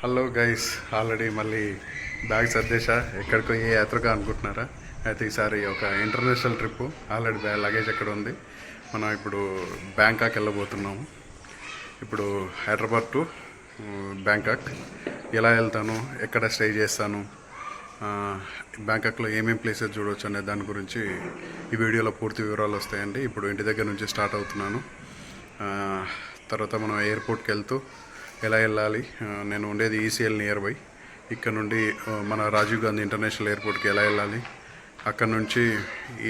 Hello guys already మళ్ళీ bag సర్దేశా ఎక్కడికో ఏ యాత్రగా అనుకుంటున్నారా? అయితే ఈసారి ఒక international trip already bag luggage ఎక్కడ ఉంది? మనం ఇప్పుడు బ్యాంకాక్ వెళ్ళబోతున్నాము. ఇప్పుడు హైదరాబాద్ టు బ్యాంకాక్ ఎలా వెళ్తాను? ఎక్కడ స్టే చేస్తాను? బ్యాంకాక్లో ఏమేమి ప్లేసెస్ చూడవచ్చు అనే దాని గురించి ఈ వీడియోలో పూర్తి వివరాలు వస్తాయండి. ఇప్పుడు ఇంటి దగ్గర నుంచి స్టార్ట్ అవుతున్నాను. తర్వాత మనం ఎయిర్పోర్ట్కి వెళ్తూ ఎలా వెళ్ళాలి? నేను ఉండేది ఈసీఎల్ నియర్ బై ఇక్కడ నుండి మన రాజీవ్ గాంధీ ఇంటర్నేషనల్ ఎయిర్పోర్ట్కి ఎలా వెళ్ళాలి? అక్కడ నుంచి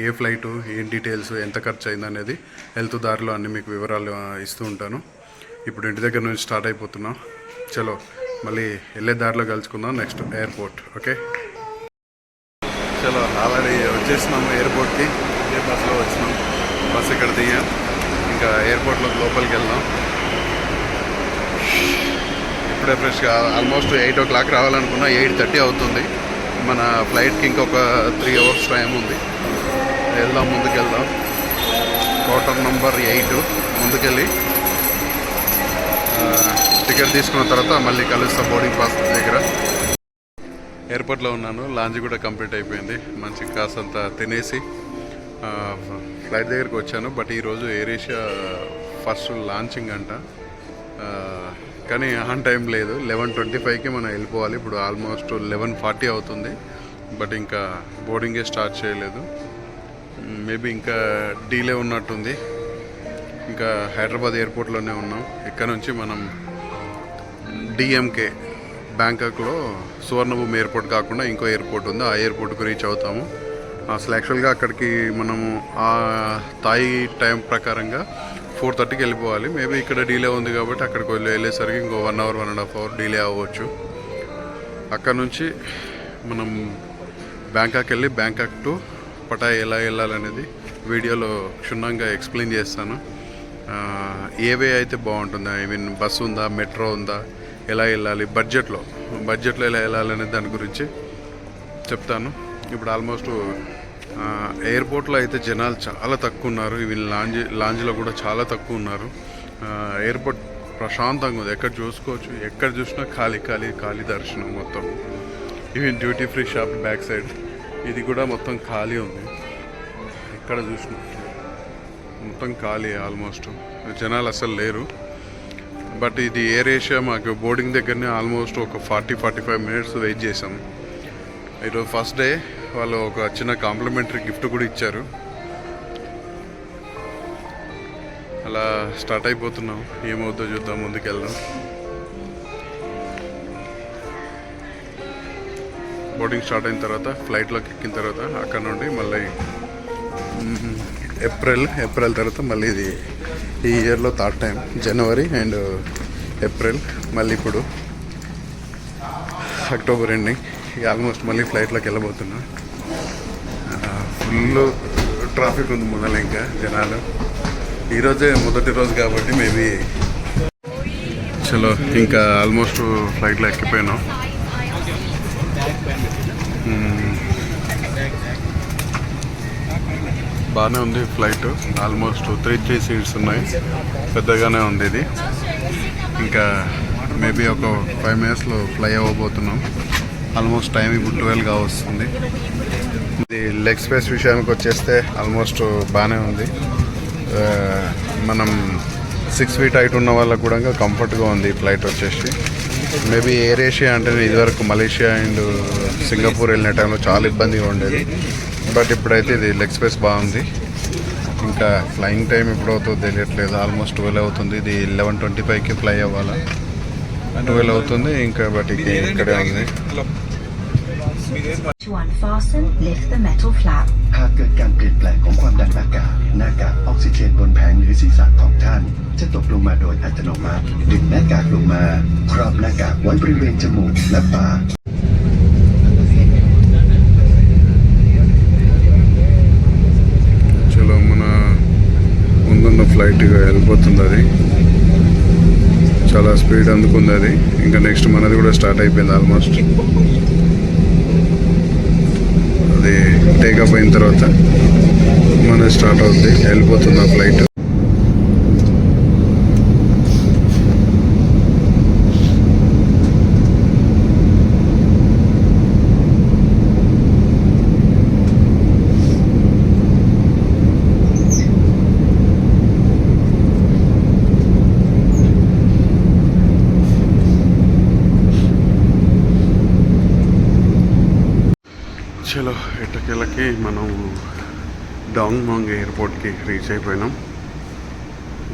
ఏ ఫ్లైటు ఏం డీటెయిల్స్ ఎంత ఖర్చు అయింది అనేది వెళ్తూ దారిలో అన్ని మీకు వివరాలు ఇస్తూ ఉంటాను. ఇప్పుడు ఇంటి దగ్గర నుంచి స్టార్ట్ అయిపోతున్నాం. చలో మళ్ళీ వెళ్ళే దారిలో కలుసుకుందాం నెక్స్ట్ ఎయిర్పోర్ట్ ఓకే? చలో ఆల్రెడీ వచ్చేసినాము ఎయిర్పోర్ట్కి. ఏ బస్సులో వచ్చినాం? బస్సు ఇక్కడ దిగాం? ఇంకా ఎయిర్పోర్ట్లోకి లోపలికి వెళ్దాం. ఇప్పుడే ఫ్రెష్గా ఆల్మోస్ట్ ఎయిట్ ఓ క్లాక్ రావాలనుకున్నా ఎయిట్ థర్టీ అవుతుంది. మన ఫ్లైట్కి ఇంకొక త్రీ అవర్స్ టైం ఉంది. వెళ్దాం ముందుకెళ్దాం. క్వార్టర్ నెంబర్ ఎయిట్ ముందుకెళ్ళి టికెట్ తీసుకున్న తర్వాత మళ్ళీ కలుస్తాం బోర్డింగ్ పాస్ దగ్గర. ఎయిర్పోర్ట్లో ఉన్నాను లాంచ్ కూడా కంప్లీట్ అయిపోయింది. మంచి కాసంత తినేసి ఫ్లైట్ దగ్గరికి వచ్చాను. బట్ ఈరోజు ఎయిర్ ఏషియా ఫస్ట్ లాంచింగ్ అంట. కానీ ఆన్ టైం లేదు. లెవెన్ ట్వంటీ ఫైవ్కి మనం వెళ్ళిపోవాలి. ఇప్పుడు ఆల్మోస్ట్ లెవెన్ ఫార్టీ అవుతుంది. బట్ ఇంకా బోర్డింగే స్టార్ట్ చేయలేదు. మేబీ ఇంకా డీలే ఉన్నట్టుంది. ఇంకా హైదరాబాద్ ఎయిర్పోర్ట్లోనే ఉన్నాం. ఇక్కడ నుంచి మనం డిఎంకే బ్యాంకాక్లో సువర్ణభూమి ఎయిర్పోర్ట్ కాకుండా ఇంకో ఎయిర్పోర్ట్ ఉంది. ఆ ఎయిర్పోర్ట్కి రీచ్ అవుతాము. అసలు యాక్చువల్గా అక్కడికి మనము ఆ తాయి టైం ప్రకారంగా ఫోర్ థర్టీకి వెళ్ళిపోవాలి. మేబీ ఇక్కడ డీలే ఉంది కాబట్టి అక్కడికి వెళ్ళి వెళ్ళేసరికి ఇంకో one hour one and half hour delay అవ్వచ్చు. అక్కడ నుంచి మనం బ్యాంకాక్ వెళ్ళి బ్యాంకాక్ టు పటాయ్ ఎలా వెళ్ళాలనేది వీడియోలో క్షుణ్ణంగా ఎక్స్ప్లెయిన్ చేస్తాను. ఏవే అయితే బాగుంటుంది? ఐ మీన్ బస్సు ఉందా? మెట్రో ఉందా? ఎలా వెళ్ళాలి? బడ్జెట్లో బడ్జెట్లో ఎలా వెళ్ళాలనే దాని గురించి చెప్తాను. ఇప్పుడు ఆల్మోస్ట్ ఎయిర్పోర్ట్లో అయితే జనాలు చాలా తక్కువ ఉన్నారు వీళ్ళు లాంజ్ లాంజ్లో కూడా చాలా తక్కువ ఉన్నారు ఎయిర్పోర్ట్ ప్రశాంతంగా ఉంది. ఎక్కడ చూసుకోవచ్చు? ఎక్కడ చూసినా ఖాళీ ఖాళీ ఖాళీ దర్శనం మొత్తం. Even duty free shop back side. ఇది కూడా మొత్తం ఖాళీ ఉంది. ఎక్కడ చూసినా. మొత్తం ఖాళీ ఆల్మోస్ట్. జనాలు అసలు లేరు. బట్ ఇది ఎయిర్ ఏషియా మాకు బోర్డింగ్ దగ్గరనే ఆల్మోస్ట్ ఒక forty forty five minutes wait చేసాం ఈరోజు ఫస్ట్ డే. వాళ్ళు ఒక చిన్న కాంప్లిమెంటరీ గిఫ్ట్ కూడా ఇచ్చారు. అలా స్టార్ట్ అయిపోతున్నాం. ఏమవుతుందో చూద్దాం ముందుకెళ్దాం. బోర్డింగ్ స్టార్ట్ అయిన తర్వాత ఫ్లైట్లోకి ఎక్కిన తర్వాత అక్కడ నుండి మళ్ళీ ఏప్రిల్ ఏప్రిల్ తర్వాత మళ్ళీ ఇది ఈ ఇయర్లో థర్డ్ టైం జనవరి అండ్ ఏప్రిల్ మళ్ళీ ఇప్పుడు అక్టోబర్ ఎండింగ్ ఆల్మోస్ట్ మళ్ళీ ఫ్లైట్లోకి వెళ్ళబోతున్నాను ఫుల్ ట్రాఫిక్ ఉంది ముందర ఇంకా జనాలు. ఈరోజే మొదటి రోజు కాబట్టి మేబీ చలో ఇంకా ఆల్మోస్ట్ ఫ్లైట్లో ఎక్కిపోయినాం. బాగానే ఉంది flight. Almost three three seats ఉన్నాయి. పెద్దగానే ఉంది ఇది. ఇంకా మేబీ ఒక ఫైవ్ మినిట్స్లో ఫ్లై అవ్వబోతున్నాం. ఆల్మోస్ట్ టైం ఇప్పుడు ట్వెల్వ్గా వస్తుంది. ఇది లెగ్ స్పేస్ విషయానికి వచ్చేస్తే ఆల్మోస్ట్ బాగానే ఉంది. మనం సిక్స్ ఫీట్ హైట్ ఉన్న వాళ్ళకు కూడా కంఫర్ట్గా ఉంది ఫ్లైట్ వచ్చేసి. మేబీ ఎయిర్ ఏషియా అంటే ఇదివరకు మలేషియా అండ్ సింగపూర్ వెళ్ళిన టైంలో చాలా ఇబ్బందిగా ఉండేది. బట్ ఇప్పుడైతే ఇది లెగ్ స్పేస్ బాగుంది. ఇంకా ఫ్లయింగ్ టైం ఎప్పుడు అవుతుందో తెలియట్లేదు. ఆల్మోస్ట్ ట్వెల్వ్ అవుతుంది. ఇది లెవెన్ ట్వంటీ ఫైవ్కి ఫ్లై అవ్వాలా? ట్వెల్వ్ అవుతుంది. ఇంకా బట్ ఇక ఇక్కడే ఉంది. To unfasten, lift the metal flap. หากเกิดการเปลี่ยนแปลงของความดันอากาศหน้ากากออกซิเจนบนแผงหรือศีรษะของท่าน จะตกลงมาโดยอัตโนมัติ ดึงหน้ากากลงมา ครอบหน้ากากไว้บริเวณจมูกและปาก చలో మన ముందున్న ఫ్లైట్ ఇక వెళ్ళిపోతుంది అది చాలా స్పీడ్ అందుకుంది అది ఇంకా నెక్స్ట్ మనది కూడా స్టార్ట్ అయిపోయింది ఆల్మోస్ట్ అది టేకప్ అయిన తర్వాత మన స్టార్ట్ అవుతుంది వెళ్ళిపోతుంది ఆ ఫ్లైట్ చలో ఎట్టకేళ్ళకి మనం డాంగ్ మాంగ్ ఎయిర్పోర్ట్కి రీచ్ అయిపోయినాం.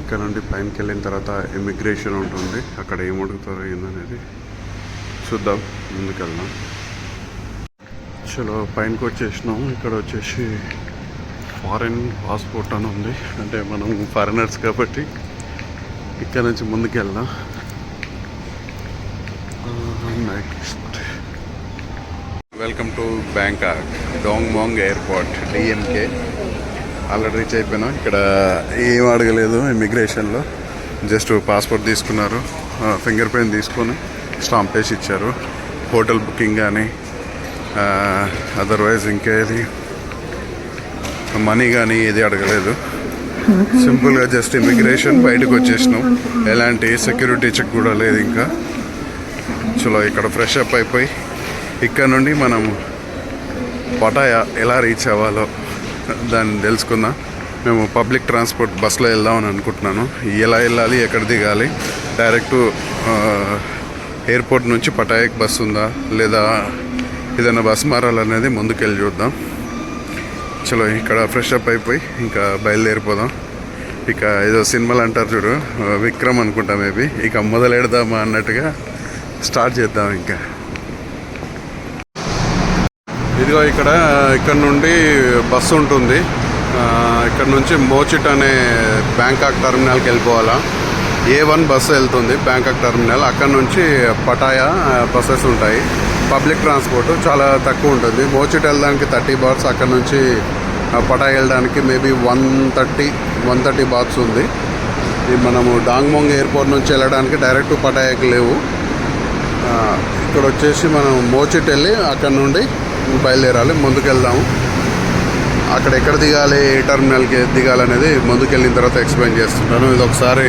ఇక్కడ నుండి పైనకి వెళ్ళిన తర్వాత ఇమిగ్రేషన్ ఉంటుంది. అక్కడ ఏం అడుగుతారో ఏందనేది చూద్దాం ముందుకెళ్దాం. చలో పైనకి వచ్చేసినాం. ఇక్కడ వచ్చేసి ఫారెన్ పాస్పోర్ట్ అని ఉంది. అంటే మనం ఫారినర్స్ కాబట్టి ఇక్కడ నుంచి ముందుకు వెళ్దాం next welcome to Bangkok Don Mueang airport DMK. Already reach అయిపోయినాం ఇక్కడ ఏం అడగలేదు ఇమిగ్రేషన్లో జస్ట్ పాస్పోర్ట్ తీసుకున్నారు. ఫింగర్ ప్రింట్ తీసుకొని స్టాంప్ వేసి ఇచ్చారు. హోటల్ బుకింగ్ కానీ అదర్వైజ్ ఇంకేది మనీ కానీ ఏది అడగలేదు. సింపుల్గా జస్ట్ ఇమిగ్రేషన్ బయటకు వచ్చేసినాం. ఎలాంటి సెక్యూరిటీ చెక్ కూడా లేదు ఇంకా. చలో ఇక్కడ ఫ్రెష్ అప్ అయిపోయి ఇక్కడ నుండి మనం పటాయా ఎలా రీచ్ అవ్వాలో దాన్ని తెలుసుకుందాం. మేము పబ్లిక్ ట్రాన్స్పోర్ట్ బస్సులో వెళ్దామని అనుకుంటున్నాను. ఎలా వెళ్ళాలి ఎక్కడ దిగాలి డైరెక్ట్ ఎయిర్పోర్ట్ నుంచి పటాయాకి బస్సు ఉందా లేదా ఏదైనా బస్ మారాలనేది ముందుకెళ్ళి చూద్దాం. చలో ఇక్కడ ఫ్రెష్ అప్ అయిపోయి ఇంకా బయలుదేరిపోదాం. ఇక ఏదో సినిమాలు అంటారు చూడు విక్రమ్ అనుకుంటా మేబీ ఇక మొదలెడదామా అన్నట్టుగా స్టార్ట్ చేద్దాం ఇంకా. ఇదిగో ఇక్కడ ఇక్కడ నుండి బస్సు ఉంటుంది. ఇక్కడ నుంచి మోచిట్ అనే బ్యాంకాక్ టర్మినల్కి వెళ్ళిపోవాలా. ఏ వన్ బస్సు వెళ్తుంది బ్యాంకాక్ టర్మినల్. అక్కడ నుంచి పటాయా బస్సెస్ ఉంటాయి. పబ్లిక్ ట్రాన్స్పోర్ట్ చాలా తక్కువ ఉంటుంది. మోచిట్ వెళ్ళడానికి థర్టీ బార్స్ అక్కడ నుంచి పటాయా వెళ్ళడానికి maybe one thirty one thirty bahts ఉంది. ఇది మనము డాంగ్మోంగ్ ఎయిర్పోర్ట్ నుంచి వెళ్ళడానికి డైరెక్ట్ పటాయాకి లేవు. ఇక్కడ వచ్చేసి మనం మోచిట్ వెళ్ళి అక్కడ నుండి బయలుదేరాలి ముందుకెళ్దాము. అక్కడ ఎక్కడ దిగాలి ఏ టర్మినల్కి దిగాలి అనేది ముందుకు వెళ్ళిన తర్వాత ఎక్స్ప్లెయిన్ చేస్తుంటాను. ఇది ఒకసారి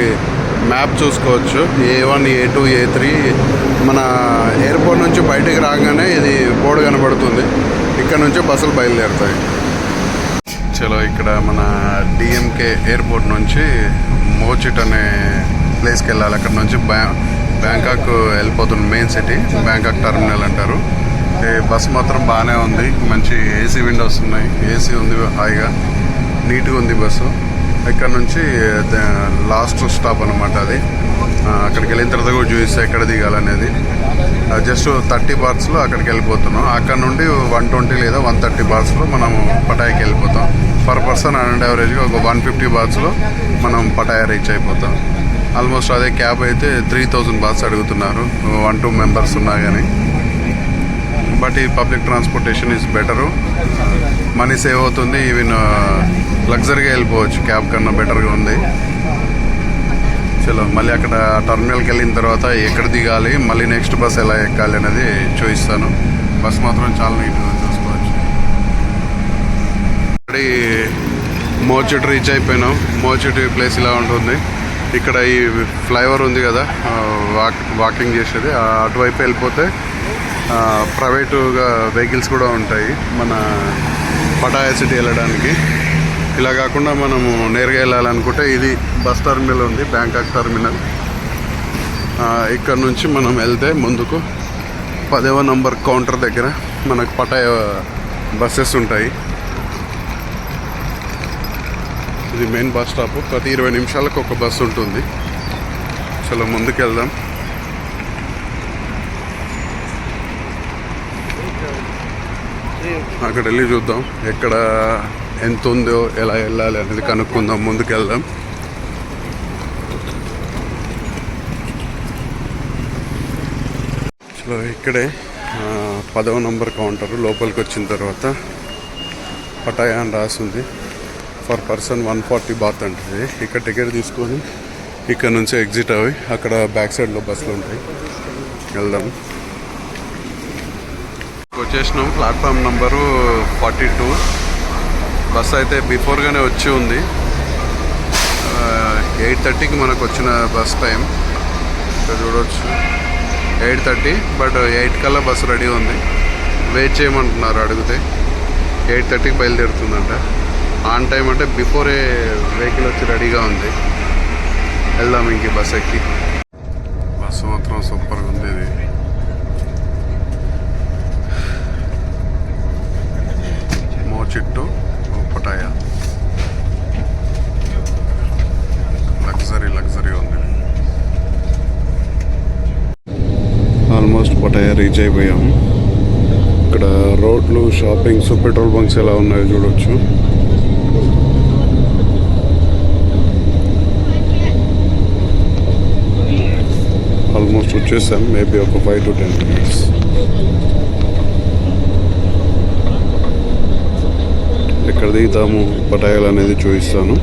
మ్యాప్ చూసుకోవచ్చు. A one A two A three. మన ఎయిర్పోర్ట్ నుంచి బయటికి రాగానే ఇది బోర్డు కనబడుతుంది. ఇక్కడ నుంచి బస్సులు బయలుదేరుతాయి. చలో ఇక్కడ మన డిఎంకే ఎయిర్పోర్ట్ నుంచి మోచిట్ అనే ప్లేస్కి వెళ్ళాలి. అక్కడ నుంచి బ్యాంకాక్ వెళ్ళిపోతుంది మెయిన్ సిటీ. బ్యాంకాక్ టర్మినల్ అంటారు. అయితే బస్ మాత్రం బాగానే ఉంది. మంచి ఏసీ విండోస్ ఉన్నాయి. ఏసీ ఉంది హాయిగా. నీట్గా ఉంది బస్సు. ఇక్కడ నుంచి లాస్ట్ స్టాప్ అనమాట అది. అక్కడికి వెళ్ళిన తర్వాత కూడా చూపిస్తే ఎక్కడ దిగాలనేది. జస్ట్ థర్టీ బార్స్లో అక్కడికి వెళ్ళిపోతున్నాం. అక్కడ నుండి వన్ ట్వంటీ లేదా వన్ థర్టీ బార్స్లో మనం పటాయికి వెళ్ళిపోతాం. పర్ పర్సన్ అండ్ యావరేజ్గా ఒక వన్ ఫిఫ్టీ బార్స్లో మనం పటాయా రీచ్ అయిపోతాం. ఆల్మోస్ట్ అదే క్యాబ్ అయితే త్రీ థౌజండ్ బార్స్ అడుగుతున్నారు. వన్ టూ మెంబర్స్ ఉన్నా కానీ బట్ ఈ public transportation is better. Money save అవుతుంది ఈవెన్ లగ్జరీగా వెళ్ళిపోవచ్చు. క్యాబ్ కన్నా బెటర్గా ఉంది. చలో మళ్ళీ అక్కడ టర్మినల్కి వెళ్ళిన తర్వాత ఎక్కడ దిగాలి మళ్ళీ నెక్స్ట్ బస్ ఎలా ఎక్కాలి అనేది చూపిస్తాను. బస్ మాత్రం చాలా నీట్గా చూసుకోవచ్చు. ఇక్కడి మోచెట్ రీచ్ అయిపోయినాం. మోచెట్ ప్లేస్ ఇలా ఉంటుంది. ఇక్కడ ఈ ఫ్లైఓవర్ ఉంది కదా వాక్ వాకింగ్ చేసేది. అటువైపు వెళ్ళిపోతే ప్రైవేటుగా వెహికల్స్ కూడా ఉంటాయి మన పటాయా సిటీ వెళ్ళడానికి. ఇలా కాకుండా మనము నేరుగా వెళ్ళాలనుకుంటే ఇది బస్ టర్మినల్ ఉంది బ్యాంకాక్ టర్మినల్. ఇక్కడ నుంచి మనం వెళ్తే ముందుకు పదవ నంబర్ కౌంటర్ దగ్గర మనకు పటాయ బస్సెస్ ఉంటాయి. ఇది మెయిన్ బస్ స్టాప్. ప్రతి ఇరవై నిమిషాలకు ఒక బస్సు ఉంటుంది. చలో ముందుకు వెళ్దాం అక్కడ వెళ్ళి చూద్దాం. ఎక్కడ ఎంత ఉందో ఎలా వెళ్ళాలి అనేది కనుక్కుందాం. ముందుకెళ్దాం. సో ఇక్కడే పదవ నంబర్ కౌంటర్ లోపలికి వచ్చిన తర్వాత పటాయా అని రాసింది. For person one forty baht అంటుంది. ఇక్కడ టికెట్ తీసుకొని ఇక్కడ నుంచి ఎగ్జిట్ అవి అక్కడ బ్యాక్ సైడ్లో బస్సులు ఉంటాయి. వెళ్దాం. వచ్చేసినాం. Platform number forty two bus అయితే బిఫోర్గానే వచ్చి ఉంది. Uh, ఎయిట్ థర్టీకి మనకు వచ్చిన బస్ టైం ఇక్కడ చూడవచ్చు ఎయిట్ థర్టీ బట్ ఎయిట్ కల్లా బస్సు రెడీ ఉంది. వెయిట్ చేయమంటున్నారు అడిగితే. ఎయిట్ థర్టీకి బయలుదేరుతుందంట. ఆన్ టైం అంటే బిఫోరే వెహికల్ వచ్చి రెడీగా ఉంది. వెళ్దాం ఇంక బస్ ఎక్కి. బస్సు మాత్రం సూపర్గా ఉంది ఇది. చెట్టు పటాయా. లగ్జరీ లగ్జరీ ఉంది. ఆల్మోస్ట్ పటాయా రీచ్ అయిపోయాము ఇక్కడ రోడ్లు షాపింగ్స్ పెట్రోల్ బంక్స్ ఎలా ఉన్నాయో చూడొచ్చు. ఆల్మోస్ట్ వచ్చేసాం మేబీ ఒక ఫైవ్ టు టెన్ మినిట్స్. ఎక్కడ దిగుతాము పటాయాలు అనేది చూపిస్తాను.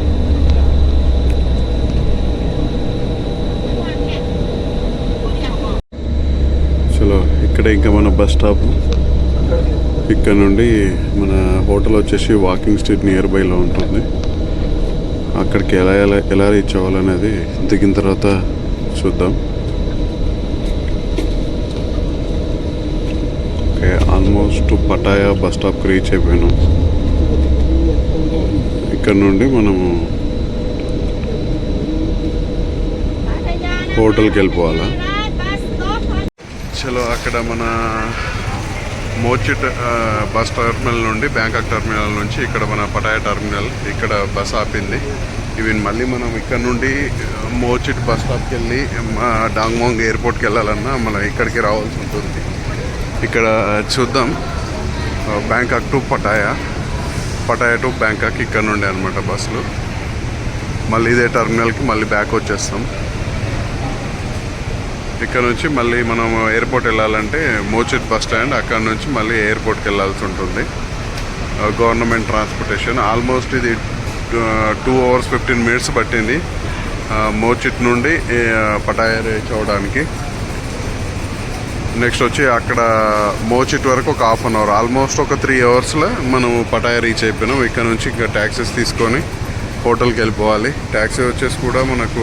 చలో ఇక్కడ ఇంకా మన బస్ స్టాప్. ఇక్కడ నుండి మన హోటల్ వచ్చేసి వాకింగ్ స్ట్రీట్ నియర్ బైలో ఉంటుంది. అక్కడికి ఎలా ఎలా ఎలా రీచ్ అవ్వాలనేది దిగిన తర్వాత చూద్దాం. ఓకే ఆల్మోస్ట్ పటాయా బస్ స్టాప్కి రీచ్ అయిపోయినాం. ఇక్కడ నుండి మనము హోటల్కి వెళ్ళిపోవాలా? చలో అక్కడ మన మోచిట్ బస్ టర్మినల్ నుండి బ్యాంకాక్ టర్మినల్ నుంచి ఇక్కడ మన పటాయా టర్మినల్ ఇక్కడ బస్ ఆపింది. ఈవెన్ మళ్ళీ మనం ఇక్కడ నుండి మోచిట్ బస్ స్టాప్కి వెళ్ళి డాంగ్మాంగ్ ఎయిర్పోర్ట్కి వెళ్ళాలన్నా మనం ఇక్కడికి రావాల్సి ఉంటుంది. ఇక్కడ చూద్దాం. Bangkok to Pattaya. Pattaya to Bangkok ఇక్కడ నుండి అనమాట బస్సులు. మళ్ళీ ఇదే టర్మినల్కి మళ్ళీ బ్యాక్ వచ్చేస్తాం. ఇక్కడ నుంచి మళ్ళీ మనం ఎయిర్పోర్ట్ వెళ్ళాలంటే మోచిట్ బస్ స్టాండ్ అక్కడ నుంచి మళ్ళీ ఎయిర్పోర్ట్కి వెళ్ళాల్సి ఉంటుంది. గవర్నమెంట్ ట్రాన్స్పోర్టేషన్ ఆల్మోస్ట్ ఇది టూ అవర్స్ ఫిఫ్టీన్ మినిట్స్ పట్టింది. మోచిట్ నుండి పటాయ పటాయా రీచ్ అవ్వడానికి నెక్స్ట్ వచ్చి అక్కడ మోచిట్ వరకు ఒక హాఫ్ అన్ అవర్ ఆల్మోస్ట్ ఒక త్రీ అవర్స్లో మనం పటాయా రీచ్ అయిపోయినాం. ఇక్కడ నుంచి ఇంకా ట్యాక్సీస్ తీసుకొని హోటల్కి వెళ్ళిపోవాలి. ట్యాక్సీ వచ్చేసి కూడా మనకు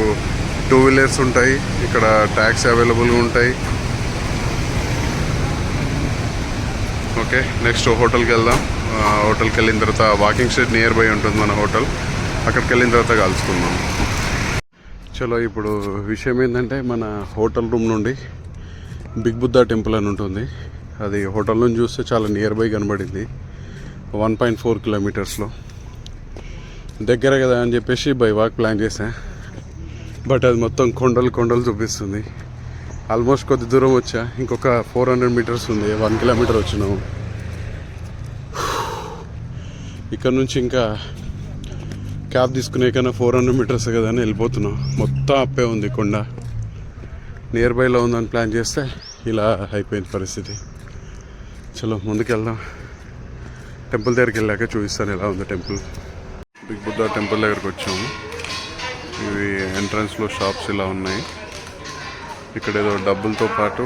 టూ వీలర్స్ ఉంటాయి. ఇక్కడ ట్యాక్సీ అవైలబుల్గా ఉంటాయి. ఓకే నెక్స్ట్ హోటల్కి వెళ్దాం. హోటల్కి వెళ్ళిన తర్వాత వాకింగ్ స్ట్రీట్ నియర్ బై ఉంటుంది మన హోటల్ అక్కడికి వెళ్ళిన తర్వాత కలుసుకుందాం. చలో ఇప్పుడు విషయం ఏంటంటే మన హోటల్ రూమ్ నుండి బిగ్ బుద్ధా టెంపుల్ అని ఉంటుంది. అది హోటల్ నుంచి చూస్తే చాలా నియర్ బై కనబడింది. వన్ పాయింట్ ఫోర్ కిలోమీటర్స్లో దగ్గర కదా అని చెప్పేసి బై వాక్ ప్లాన్ చేశా. బట్ అది మొత్తం కొండలు కొండలు చూపిస్తుంది. ఆల్మోస్ట్ కొద్ది దూరం వచ్చా. ఇంకొక ఫోర్ హండ్రెడ్ మీటర్స్ ఉంది. వన్ కిలోమీటర్ వచ్చినాము ఇక్కడ నుంచి ఇంకా క్యాబ్ తీసుకునే కన్నా ఫోర్ హండ్రెడ్ మీటర్స్ కదా అని వెళ్ళిపోతున్నాం. మొత్తం అప్పే ఉంది కొండ. నియర్ బైలో ఉందని ప్లాన్ చేస్తే ఇలా అయిపోయింది పరిస్థితి. చలో ముందుకెళ్దాం. టెంపుల్ దగ్గరికి వెళ్ళాక చూపిస్తాను ఎలా ఉంది టెంపుల్. బిగ్ బుద్ధ టెంపుల్ దగ్గరికి వచ్చాము. ఇవి ఎంట్రన్స్లో షాప్స్ ఇలా ఉన్నాయి. ఇక్కడ ఏదో డబ్బులతో పాటు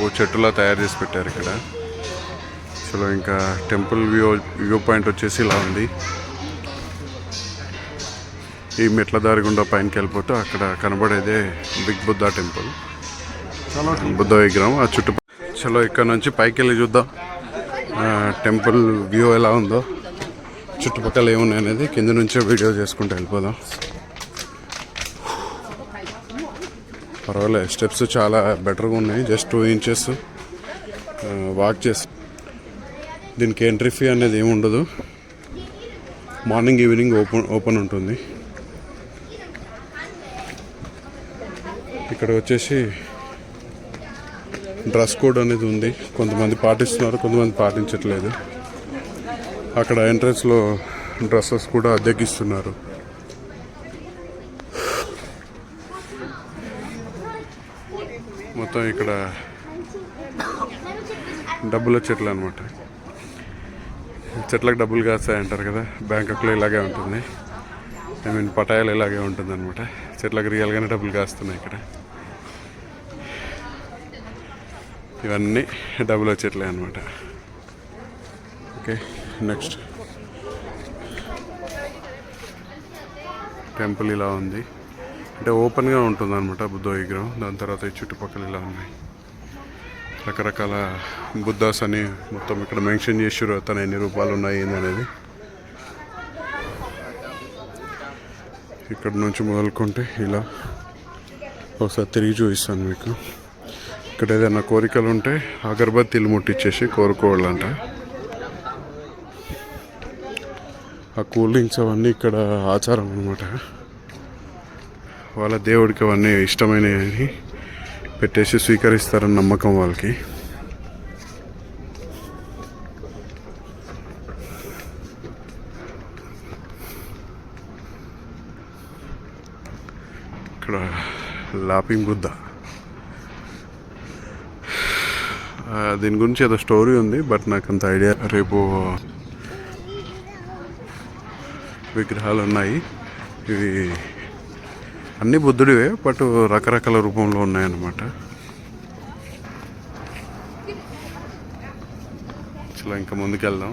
ఓ చెట్టులా తయారు చేసి పెట్టారు ఇక్కడ. చలో ఇంకా టెంపుల్ వ్యూ వ్యూ పాయింట్ వచ్చేసి ఇలా ఉంది. ఈ మెట్ల దారి గుండా పైనకి వెళ్ళిపోతే అక్కడ కనబడేదే బిగ్ బుద్ధ టెంపుల్. బుద్ధ విగ్రహం ఆ చుట్టూ చలో ఇక్కడ నుంచి పైకి వెళ్ళి చూద్దాం టెంపుల్ వ్యూ ఎలా ఉందో. చుట్టుపక్కల ఏమున్నాయి అనేది కింద నుంచే వీడియో చేసుకుంటూ వెళ్ళిపోదాం. పర్వాలేదు స్టెప్స్ చాలా బెటర్గా ఉన్నాయి జస్ట్ టూ ఇంచెస్ వాక్ చేసి. దీనికి ఎంట్రీ ఫీ అనేది ఏమి ఉండదు. మార్నింగ్ ఈవినింగ్ ఓపెన్ ఓపెన్ ఉంటుంది. ఇక్కడ వచ్చేసి డ్రెస్ కోడ్ అనేది ఉంది. కొంతమంది పాటిస్తున్నారు కొంతమంది పాటించట్లేదు. అక్కడ ఎంట్రన్స్లో డ్రెస్సెస్ కూడా అద్దెకిస్తున్నారు. మొత్తం ఇక్కడ డబ్బుల చెట్లు అనమాట చెట్లకు డబ్బులు కాస్తాయి అంటారు కదా బ్యాంకాక్లో ఇలాగే ఉంటుంది. ఐ మీన్ పటాయాలు ఇలాగే ఉంటుంది అనమాట చెట్లకు రియల్గానే డబ్బులు కాస్తున్నాయి ఇక్కడ. ఇవన్నీ డబుల్ చెట్లే అనమాట ఓకే నెక్స్ట్. టెంపుల్ ఇలా ఉంది. అంటే ఓపెన్గా ఉంటుంది అనమాట బుద్ధ విగ్రహం. దాని తర్వాత ఈ చుట్టుపక్కల ఇలా ఉన్నాయి. రకరకాల బుద్ధాస్ అని మొత్తం ఇక్కడ మెన్షన్ చేసారు తన ఎన్ని రూపాయలు ఉన్నాయి ఏంది అనేది. ఇక్కడ నుంచి మొదలుకుంటే ఇలా ఒకసారి తిరిగి చూపిస్తాను మీకు. ఇక్కడ ఏదైనా కోరికలు ఉంటే అగరబత్తీలు ముట్టించేసి కోరుకోవాలంట. ఆ కూల్ డ్రింక్స్ అవన్నీ ఇక్కడ ఆచారం అనమాట వాళ్ళ దేవుడికి అవన్నీ ఇష్టమైనవి పెట్టేసి స్వీకరిస్తారని నమ్మకం వాళ్ళకి. ఇక్కడ లాపింగ్ బుద్ధ ఆ, దీని గురించి ఏదో స్టోరీ ఉంది బట్ నాకు అంత ఐడియా రేపు విగ్రహాలు ఉన్నాయి. ఇవి అన్ని బుద్ధుడివే బట్ రకరకాల రూపంలో ఉన్నాయన్నమాట. చలో ఇంకా ముందుకెళ్దాం.